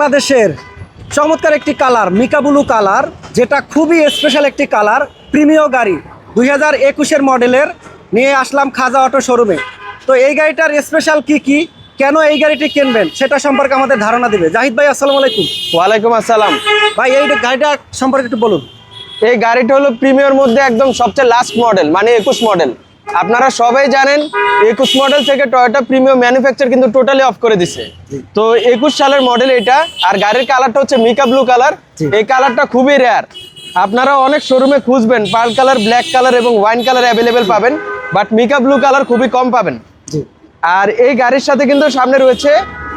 বাংলাদেশের চমৎকার একটি কালার মিকাবুলু কালার যেটা খুবই স্পেশাল একটি কালার প্রিমিয় গাড়ি দুই হাজার একুশের মডেলের নিয়ে আসলাম খাজা অটো শোরুমে। তো এই গাড়িটার স্পেশাল কি কি? কেন এই গাড়িটি কিনবেন? সেটা সম্পর্কে আমাদের ধারণা দিবে। জাহিদ ভাই আসসালামু আলাইকুম। ওয়ালাইকুম আসসালাম। ভাই এই গাড়িটা সম্পর্কে একটু বলুন। এই গাড়িটা হলো প্রিমিয়ার মধ্যে একদম সবচেয়ে লাস্ট মডেল মানে একুশ মডেল আপনারা সবাই জানেন একুশ মডেল থেকে টয়োটা প্রিমিয়াম ম্যানুফ্যাকচার কিন্তু টোটালি অফ করে দিছে। তো একুশ সালের মডেল এটা আর গাড়ির কালারটা হচ্ছে মিকা ব্লু কালার এই কালারটা খুবই রেয়ার আপনারা অনেক শোরুমে খুঁজবেন পার্ল কালার ব্ল্যাক কালার এবং ওয়াইন কালার অ্যাভেলেবেল পাবেন বাট মিকা ব্লু কালার খুবই কম পাবেন। আর এই গাড়ির সাথে কিন্তু সামনে রয়েছে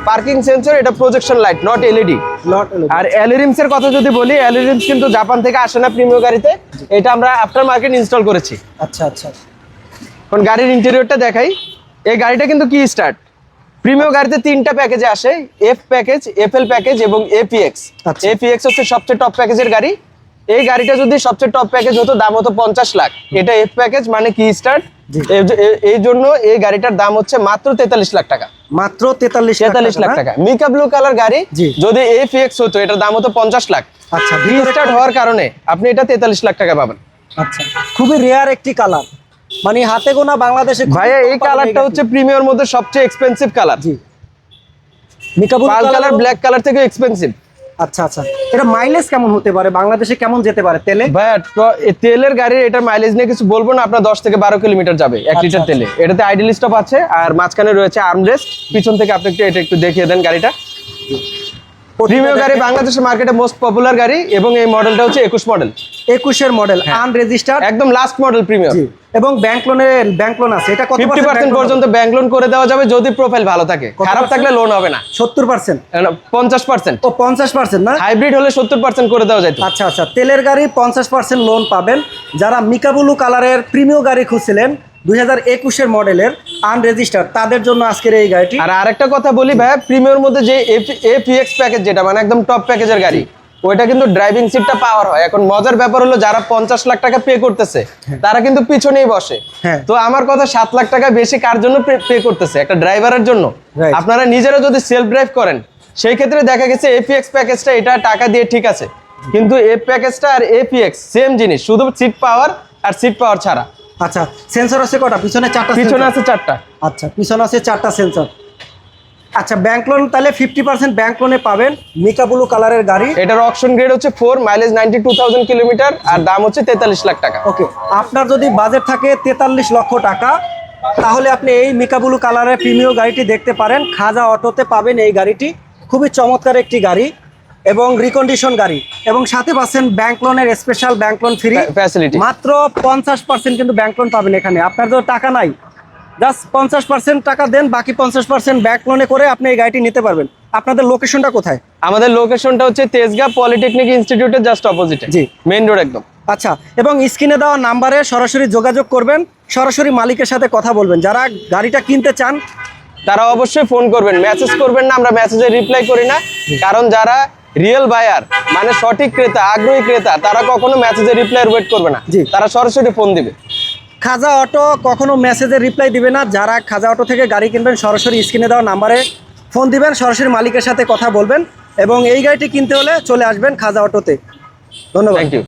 পার্কিং সেন্সর এটা projection light not LED not R alloy rims এর কথা যদি বলি অ্যালিরিমস কিন্তু জাপান থেকে আসে না প্রিমিয়াম গাড়িতে এটা আমরা আফটার মার্কেট ইনস্টল করেছি। আচ্ছা আচ্ছা। এখন গাড়ির ইন্টেরিয়রটা দেখাই। এই গাড়িটা কিন্তু কি স্টার্ট প্রিমিয়াম গাড়িতে তিনটা প্যাকেজে আসে এফ প্যাকেজ এফএল প্যাকেজ এবং এপিএক্স আচ্ছা। এপিএক্স হচ্ছে সবচেয়ে টপ প্যাকেজের গাড়ি। এই গাড়িটা যদি সবচেয়ে টপ প্যাকেজ হতো দাম হতো পঞ্চাশ লাখ। এটা এফ প্যাকেজ মানে কি স্টার্ট এই জন্য এই গাড়িটার দাম হচ্ছে মাত্র তেতাল্লিশ লাখ টাকা। মাত্র তেতাল্লিশ তেতাল্লিশ লাখ টাকা। মিকা ব্লু কালার গাড়ি যদি এফ এক্স হতো এটার দাম হতো পঞ্চাশ লাখ। আচ্ছা স্টার্ট হওয়ার কারণে আপনি এটা তেতাল্লিশ লাখ টাকা পাবেন। আচ্ছা খুবই রেয়ার একটি কালার মানে হাতে গোনা বাংলাদেশে ভাইয়া এই কালারটা হচ্ছে প্রিমিয়ার মধ্যে সবচেয়ে এক্সপেন্সিভ কালার জি। Mica blue colour black colour থেকে এক্সপেন্সিভ আচ্ছা আচ্ছা। এটা মাইলেজ কেমন হতে পারে? বাংলাদেশে কেমন যেতে পারে তেলে? ভাইয়া তেলের গাড়ির এটা মাইলেজ নিয়ে কিছু বলব না আপনার দশ থেকে বারো কিলোমিটার যাবে এক আচ্ছা, লিটার আচ্ছা। তেলে। এটাতে আইডল স্টপ আছে আর মাঝখানে রয়েছে আর্মরেস্ট পিছন থেকে আপনি একটু এটা একটু দেখিয়ে দেন গাড়িটা। প্রিমিয়ার গাড়ি বাংলাদেশের মার্কেটে মোস্ট পপুলার গাড়ি এবং এই মডেলটা হচ্ছে একুশ মডেল একুশের মডেল আনরেজিস্টার্ড একদম লাস্ট মডেল প্রিমিয়াম জি। এবং ব্যাংক লোনের ব্যাংক লোন আছে। এটা কত ফিফটি পার্সেন্ট পর্যন্ত ব্যাংক লোন করে দেওয়া যাবে যদি প্রোফাইল ভালো থাকে। খারাপ থাকলে লোন হবে না। সত্তর পার্সেন্ট পঞ্চাশ পার্সেন্ট ও পঞ্চাশ পার্সেন্ট না? হাইব্রিড হলে সত্তর পার্সেন্ট করে দেওয়া যেত আচ্ছা আচ্ছা। তেলের গাড়ি পঞ্চাশ পার্সেন্ট লোন পাবেন। যারা মিকাবুলু কালারের প্রিমিয় গাড়ি খুঁজছিলেন দুই হাজার একুশের মডেলের আনরেজিস্টার্ড তাদের জন্য আজকের এই গাড়িটি। আর আরেকটা কথা বলি ভাই প্রিমিয়ার মধ্যে যে এফ এপিএক্স প্যাকেজ যেটা মানে একদম টপ প্যাকেজের গাড়ি ওইটা কিন্তু ড্রাইভিং সিটটা পাওয়ার হয়। এখন মজার ব্যাপার হলো যারা পঞ্চাশ লাখ টাকা পে করতেছে তারা কিন্তু পিছনেই বসে। হ্যাঁ। তো আমার কথা সাত লাখ টাকা বেশি কার জন্য পে করতেছে? একটা ড্রাইভারের জন্য। আপনারা নিজেরা যদি সেলফ ড্রাইভ করেন সেই ক্ষেত্রে দেখা গেছে এপিএক্স প্যাকেজটা এটা টাকা দিয়ে ঠিক আছে। কিন্তু এ প্যাকেজটা আর এপিএক্স সেম জিনিস শুধু সিট পাওয়ার আর সিট পাওয়ার ছাড়া। আচ্ছা সেন্সর আছে কটা? পিছনে চারটা পিছনে আছে চারটা। আচ্ছা পিছনে আছে চারটা সেন্সর আচ্ছা ব্যাংক লোন তাহলে ফিফটি পার্সেন্ট ব্যাংক লোনে পাবেন। মিকা মিকাবুলু কালারের গাড়ি। এটার অপশন গ্রেড হচ্ছে four mileage ninety two thousand kilometre আর দাম হচ্ছে তেতাল্লিশ লাখ টাকা। ওকে আপনার যদি বাজেট থাকে তেতাল্লিশ লক্ষ টাকা তাহলে আপনি এই মিকাবুলু কালারের প্রিমিয় গাড়িটি দেখতে পারেন। খাজা অটোতে পাবেন এই গাড়িটি। খুবই চমৎকার একটি গাড়ি এবং রিকন্ডিশন গাড়ি। এবং সাথে পাচ্ছেন ব্যাংক লোনের special bank loan free facility মাত্র পঞ্চাশ পার্সেন্ট কিন্তু ব্যাংক লোন পাবেন এখানে। আপনার তো টাকা নাই। জাস্ট পঞ্চাশ পার্সেন্ট টাকা দেন বাকি পঞ্চাশ পার্সেন্ট ব্যাক লোনে করে আপনি এই গাড়িটি নিতে পারবেন। আপনাদের লোকেশনটা কোথায়? আমাদের লোকেশনটা হচ্ছে তেজগাঁ পলিটেকনিক ইনস্টিটিউটের জাস্ট অপোজিটে জি। মেইন রোড একদম। আচ্ছা এবং স্ক্রিনে দেওয়া নাম্বারে সরাসরি যোগাযোগ করবেন সরাসরি মালিকের সাথে কথা বলবেন। যারা গাড়িটা কিনতে চান তারা অবশ্যই ফোন করবেন। মেসেজ করবেন না আমরা মেসেজে রিপ্লাই করি না। কারণ যারা রিয়েল বায়ার মানে সঠিক ক্রেতা আগ্রহী ক্রেতা তারা কখনো মেসেজে রিপ্লাই ওয়েট করবে না। জি। তারা সরাসরি ফোন দিবে। খাজা অটো কখনো মেসেজে রিপ্লাই দিবে না। যারা খাজা অটো থেকে গাড়ি কিনবেন, সরাসরি স্ক্রিনে দেওয়া নাম্বারে ফোন দিবেন, সরাসরি মালিকের সাথে কথা বলবেন এবং এই গাড়িটি কিনতে হলে চলে আসবেন খাজা অটোতে। ধন্যবাদ। Thank you